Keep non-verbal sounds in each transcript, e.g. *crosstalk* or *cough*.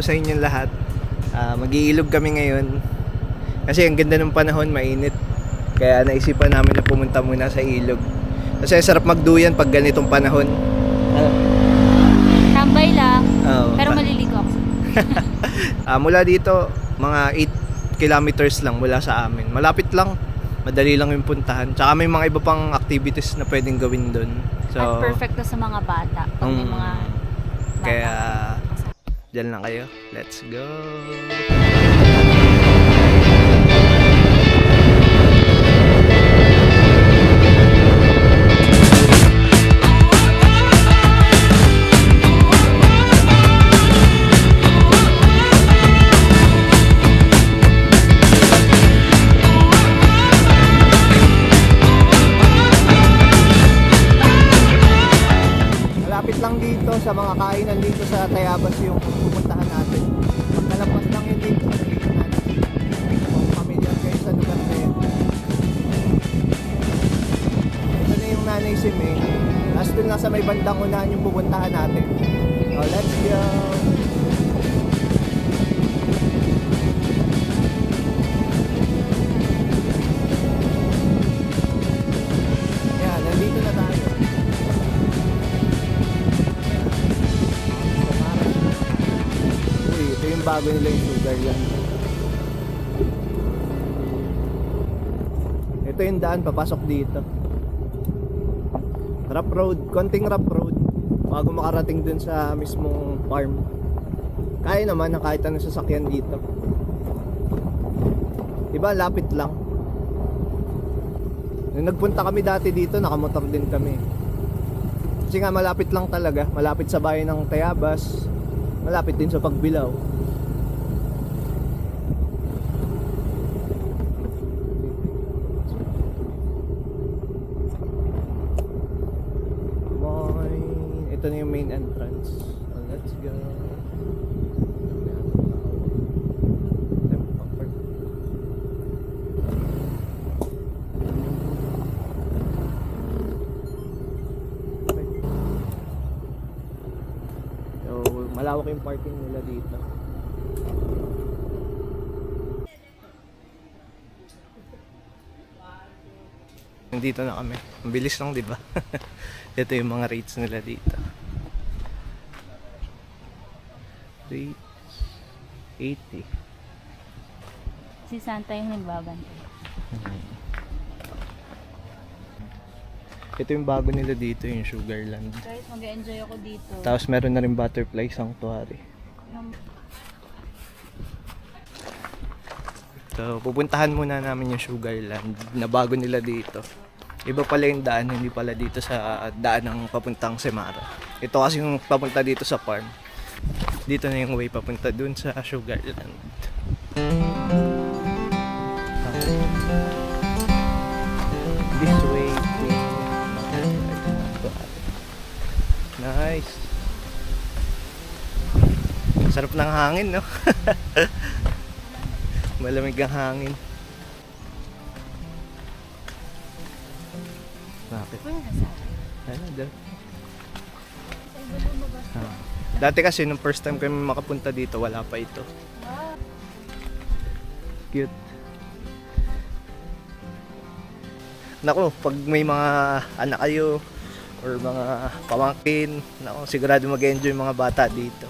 araw sa inyong lahat. Ah, mag-iilog kami ngayon. Kasi ang ganda ng panahon, mainit. Kaya naisipan namin na pumunta muna sa ilog. Kasi ang sarap magduyan pag ganitong panahon. Tambay lang. Oo. Pero maliligo ako. *laughs* Ah, mula dito, mga 8 kilometers lang mula sa amin. Malapit lang. Madali lang yung puntahan. Tsaka may mga iba pang activities na pwedeng gawin doon. So, At perfect to sa mga bata. Pag may Mm. mga bata. Kaya, dyan lang kayo. Let's go! Natin. So let's go! Yan, nandito na tayo. Uy, ito yung bago nila yung sugar yan. Ito yung daan papasok dito. Rough road, konting rough road bago makarating dun sa mismong farm. Kaya naman na kahit anong sasakyan dito. Diba, lapit lang. Nung nagpunta kami dati dito, nakamotor din kami. Kasi nga malapit lang talaga, malapit sa bayan ng Tayabas, malapit din sa Pagbilao. Mine. Ito na yung main entrance. So, let's go. Tempat. So, malawak yung parking nila dito. Nandito na kami. Ang bilis lang, di ba? *laughs* Ito yung mga rates nila dito. Rates 80. Si Santa yung nagbabantay. Ito yung bago nila dito, yung Sugarland. Guys, mag-enjoy ako dito. Tapos meron na rin Butterfly Sanctuary. So, pupuntahan muna namin yung Sugarland na bago nila dito. Iba pala yung daan, hindi pala dito sa daan ng papuntang Semara. Ito kasi yung papunta dito sa farm. Dito na yung way papunta dun sa Sugarland. Sarap ng hangin, no? *laughs* Malamig ang hangin. Bakit? Ano daw? Ah. Dati kasi nung first time kami makapunta dito, wala pa ito. Cute. Nako, pag may mga anak kayo or mga pamangkin, nako, sigurado mag-enjoy mga bata dito.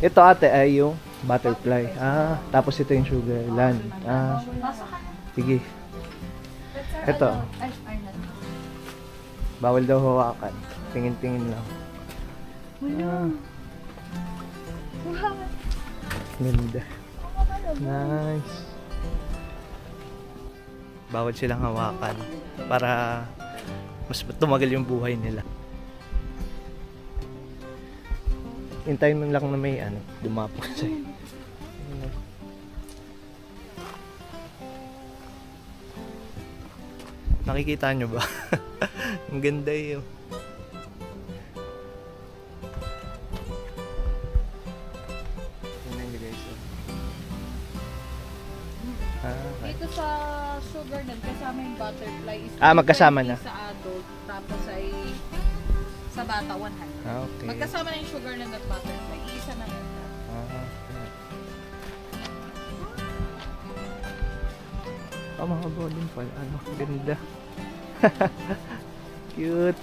Ito ate ay yung butterfly. Ah, tapos ito yung sugarland. Ah, sige. Ito. Bawal daw hawakan. Tingin-tingin lang. Ah. Ganda. Nice. Bawal silang hawakan para mas tumagal yung buhay nila. Hintayin mo lang na may ano, dumapos sa'yo. Nakikita nyo ba? *laughs* Ang ganda yun. Nyo guys. oh. Ah, okay. Dito sa sugar nun, kasama yung butterfly. Is Ah, magkasama 30 na. Sa sa bata 100. Ah, okay. Magkasama na yung sugar nun at butterfly. yung isa na yun. Ah. Oh, mga bowling pala. Ano, ganda. *laughs* Cute.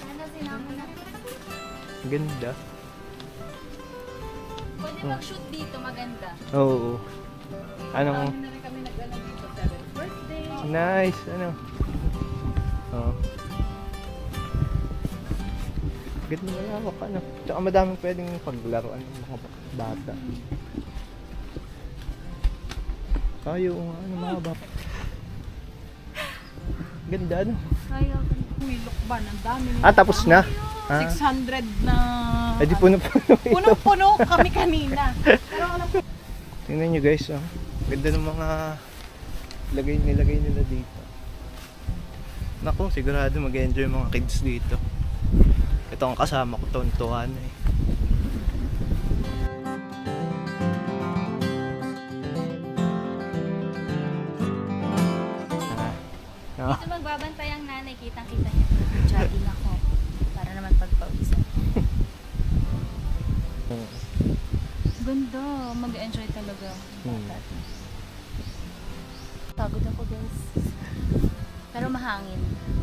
Ano na? Ganda. Pwede mag-shoot dito, maganda. Oo. Anong, Marami na rin kami nag-ano dito. Seventh birthday. nice, ano. Oh. Ganda ako, ano. Tsaka madaming pwedeng paglaruan ng mga bata. Tayo, ano, mga bata. Ganda, ano. Kaya. May lukban. Ang dami. Ah, tapos na? Ah. 600 na... Ay, di puno-puno. *laughs* Punong-puno kami kanina. Pero alam ko, Tingnan nyo guys, oh. Ganda ng mga lagay nilagay nila dito. Naku, sigurado mag-enjoy mga kids dito. Ito ang kasama ko, tontuhan eh. Ah. Dito magbabantay ang nanay, kitang-kita niya. Jogging ako. Para naman pagpawisan. Ganda. Mag-enjoy talaga. Hmm. Pagod ako guys. Pero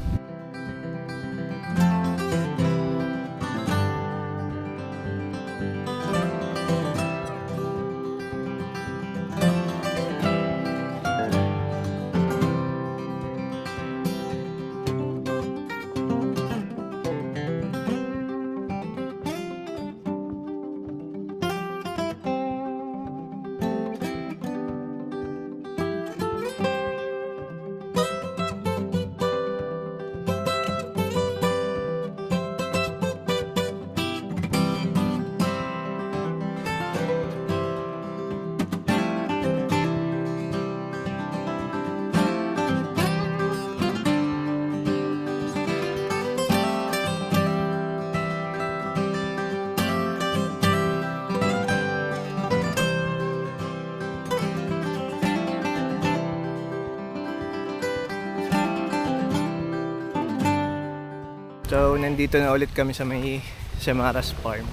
So, nandito na ulit kami sa may Semaras Farm.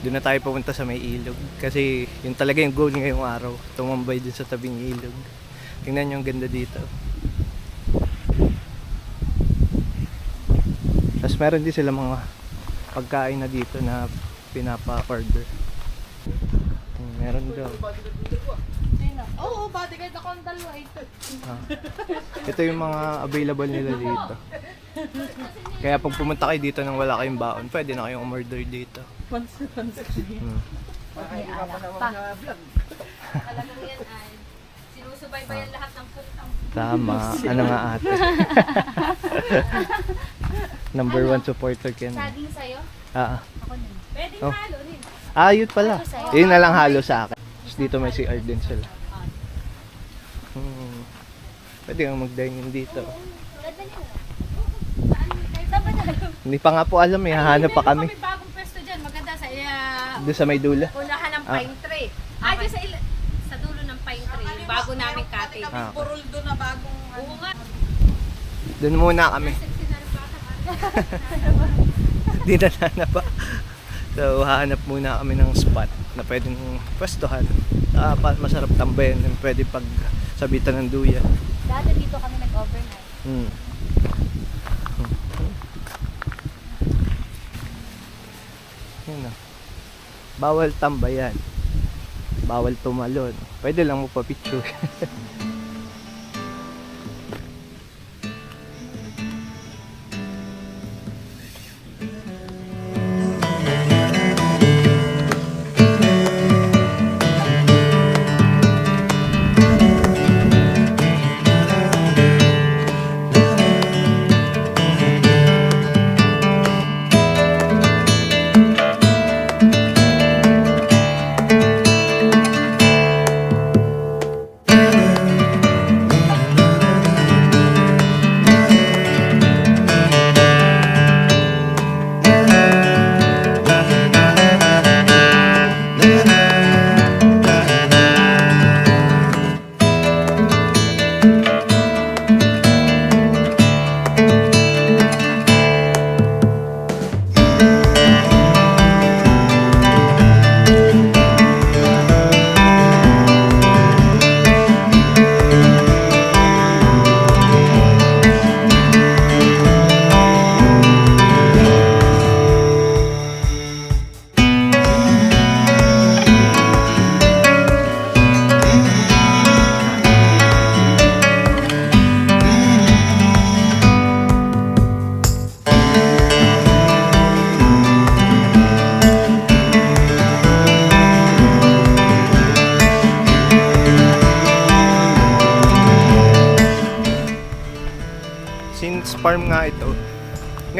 Doon na tayo pupunta sa may ilog. Kasi yun talaga yung goal ngayong araw. Tumambay dun sa tabing ilog. Tingnan nyo ang ganda dito. Tapos meron din sila mga pagkain na dito na pinapa-order. Meron daw. Oo, oh, bodyguard ako ang dalawa. Ito. Ah. Ito yung mga available nila dito. Kaya pag pumunta kayo dito nang wala kayong baon, pwede na kayong umorder dito. Once, once. Hmm. May alak pa. Talagang yan ay sinusubaybayan lahat ng putang. Tama. Ano nga ate? *laughs* Number one supporter ka na. Saging sa'yo? Ah, Ako din. Pwede Oh. halo rin. ah, yun pala. Yun na lang halo sa akin. Tapos dito may CR din sila. Hmm. Pwede kang mag-dine dito. Hindi pa nga po alam, eh. Hahanap pa kami. May bagong pwesto dyan. Maganda sa iya. Doon sa may dula. Unahan ng Ah. pine tree. Ah, dyan sa, ila- sa dulo ng pine tree. Bago namin cottage. Ah. Purul doon na bagong... Oo nga. Doon muna kami. Sexy na na na pa. So, hahanap muna kami ng spot na pwedeng pwestuhan. Ah, pa- masarap tambayan. Pwede pag sabitan ng duya. Dati dito kami nag-overnight. Hmm. Yun. Bawal tambayan. Bawal tumalon. Pwede lang mo pa picture. *laughs*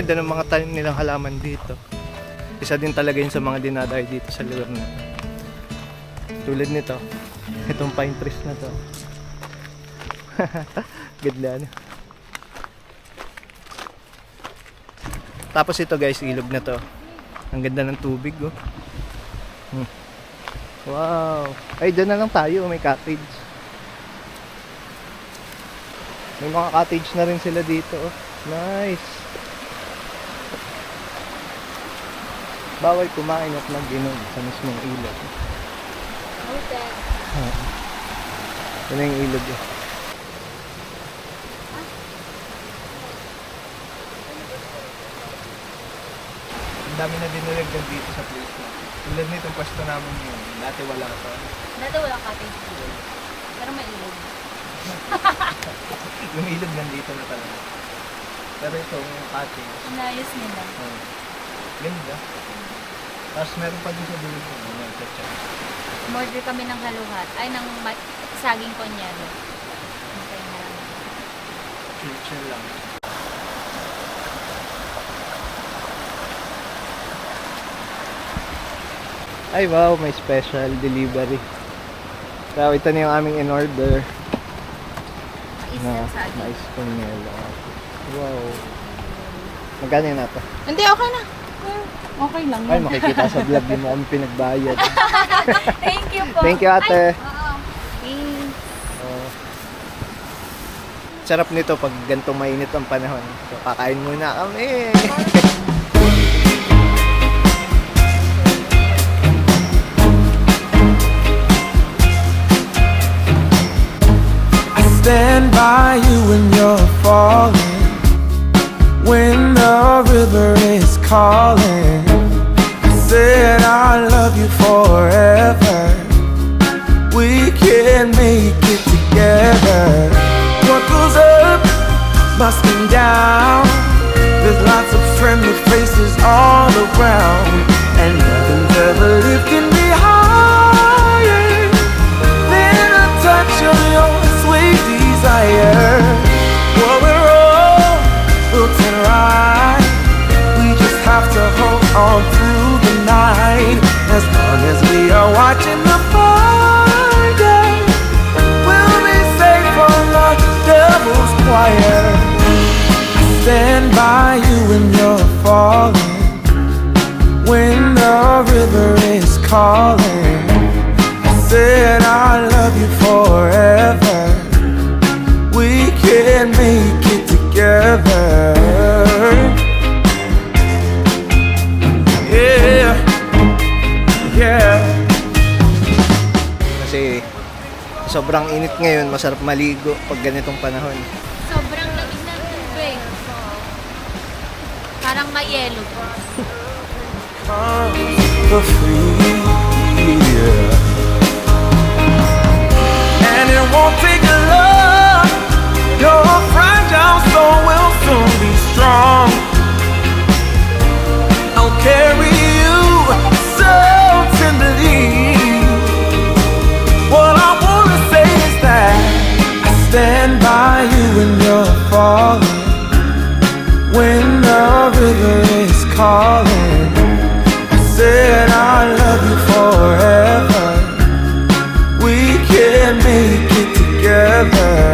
Ganda ng mga tanim nilang halaman dito. Isa din talaga yun sa mga dinadayo dito sa lugar na. Tulad nito. *laughs* Itong pine trees na to. *laughs* Ganda ano. Tapos ito guys, ilog na to. Ang ganda ng tubig oh. Hmm. Wow. Ay, dyan na lang tayo. May cottage. May mga cottage na rin sila dito. Oh. Nice. Bawal kumain at mag-inom sa mismong ilog. Hotel. Yan na yung ilog eh. Ang dami na dinilagyan dito sa place na. Tulad nitong pwesto namin yun. Dati wala to. Dati walang cottage pool. Pero may ilog. *laughs* Yung ilog nandito na talaga. Pero ito, yung cottage. Inayos nila. Oh, ganda. Tapos meron pa din sa dulo. Ano, check Umorder kami ng haluhat. Ay, ng saging konyado. Okay na lang. Chill, chill lang. Ay wow, may special delivery. So ito na yung aming in-order na ng saging. mais pomelo. Wow. Magkano yun nato? Hindi, okay na. Okay lang Ay, makikita sa vlog yung kami pinagbayad. *laughs* Thank you po. Thank you ate. Oo. Thanks. Oh. Sarap nito pag ganito mainit ang panahon. So, kakain muna kami. I stand by you when you're falling, when the river is calling. Said I love you forever. Falling, when the river is calling. I said I love you forever. We can make it together. Yeah, yeah. Kasi sobrang init ngayon, masarap maligo pag ganitong panahon. Parang calling, I said I love you forever. We can make it together.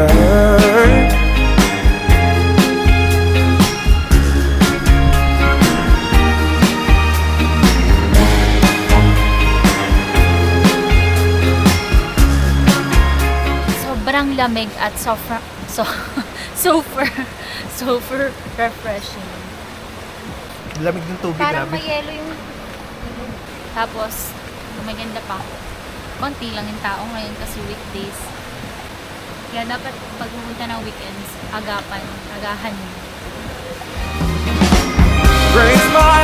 Sobrang lamig at sofa, so, *laughs* super, super refreshing. Lamig ng tubig, Parang grabe. may yelo yung... Tapos, maganda pa. Konti lang yung tao ngayon kasi weekdays. Kaya dapat pag pumunta ng weekends, agapan, agahan. Breaks my